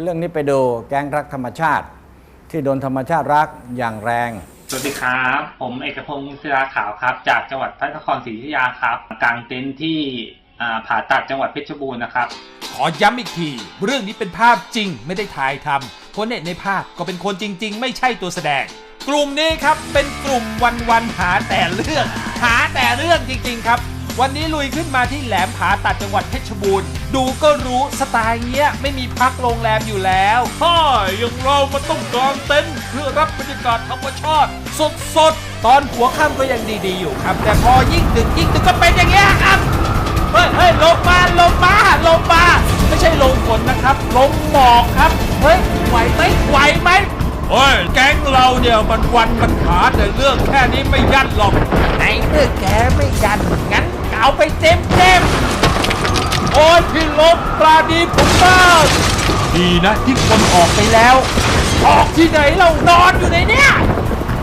เรื่องนี้ไปดูแก๊งรักธรรมชาติ ที่โดนธรรมชาติรักอย่างแรง สวัสดีครับ ผมเอกพงศ์ศิลาขาวครับ จากจังหวัดพระนครศรีอยุธยาครับกลางเต็นท์ที่อ่าผ่าตัดจังหวัดเพชรบูรณ์นะครับ ขอย้ำอีกที เรื่องนี้เป็นภาพจริงไม่ได้ถ่ายทำคนเน็ตในภาพก็เป็นคนจริง ๆ ไม่ใช่ตัวแสดง กลุ่มนี้ครับเป็นกลุ่มวันวันๆหาแต่เรื่อง หาแต่เรื่องจริง ๆ ครับ วันนี้ลุยขึ้นมาที่แหลมผาตัดจังหวัดเพชรบูรณ์ ดูก็รู้สไตล์เงี้ยไม่มีพักโรงแรมอยู่แล้วฮ่าอย่างเรามันต้องกางเต็นท์เพื่อรับบรรยากาศธรรมชาติ สดๆตอนหัวค่ำก็ยังดีๆอยู่ครับ แต่พอยิ่งดึกยิ่งดึกก็เป็นอย่างเงี้ยครับเฮ้ยเฮ้ยลงมาลงมาลงมาไม่ใช่ลงฝนนะครับ ลงหมอกครับ เฮ้ยไหวไหมไหวไหมเฮ้ยแก๊งเราเนี่ยมันวันมันหาแต่เรื่องแค่นี้ไม่ยันหรอกในเมื่อแกไม่ยัน ลบปลาดีผมมางดีนะที่คนออกไปแล้ว ออกที่ไหนเรานอนอยู่ในเนี้ย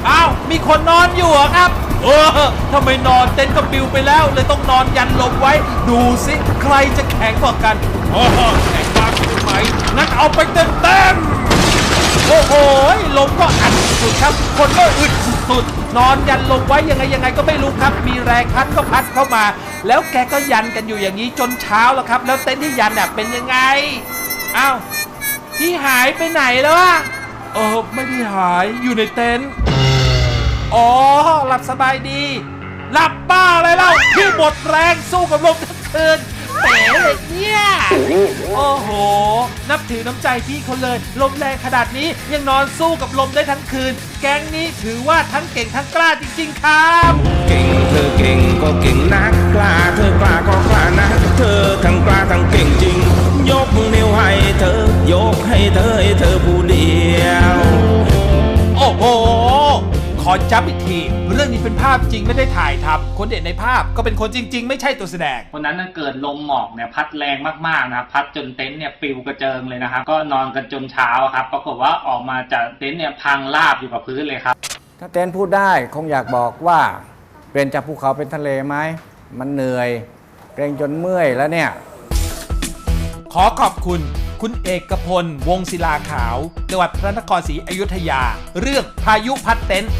อ้าวมีคนนอนอยู่เหรอครับ เออทำไมนอนเต็นท์ก็ปิวไปแล้วเลยต้องนอนยันลมไว้ ดูสิใครจะแข็งกว่ากันโอ้แข็งมากใช่ไหมงั้นเอาไปเต็มเต็ม โอ้โหลมก็อัดสุดครับ คนก็อึดสุดนอนยันลมไว้ยังไงยังไงก็ไม่รู้ครับ มีแรงพัดก็พัดเข้ามา แล้วแกก็ยันกันอยู่อย่างนี้จนเช้าแล้วครับ แล้วเต็นท์ที่ยันน่ะเป็นยังไงอ้าวพี่หายไปไหนแล้วอะเออไม่ได้หายอยู่ในเต็นท์อ๋อหลับสบายดี หลับบ้าอะไรเล่าพี่หมดแรงสู้กับลมทั้งคืนเป๋เลยเนี่ย นับถือน้ำใจพี่เขาเลย ลมแรงขนาดนี้ยังนอนสู้กับลมได้ทั้งคืน แก๊งนี้ถือว่าทั้งเก่งทั้งกล้าจริง ๆ ครับ อจับอีกที เรื่องนี้เป็นภาพจริงไม่ได้ถ่ายทำคนเด่นในภาพก็เป็นคนจริง ๆ ไม่ใช่ตัวแสดง วันนั้นน่ะเกิดลมหมอกเนี่ยพัดแรงมากๆนะครับพัดจนเต็นท์เนี่ยปลิวกระเจิงเลยนะครับก็นอนกันจนเช้าครับปรากฏว่าออกมาจากเต็นท์เนี่ยพังราบอยู่กับพื้นเลยครับ ถ้าเต้นพูดได้คงอยากบอกว่าเปลี่ยนจากภูเขาเป็นทะเลไหมมันเหนื่อยเกรงจนเมื่อยแล้วเนี่ย ขอขอบคุณคุณเอกพล วงศิลาขาว จังหวัดพระนครศรีอยุธยา เรื่องพายุพัดเต็นท์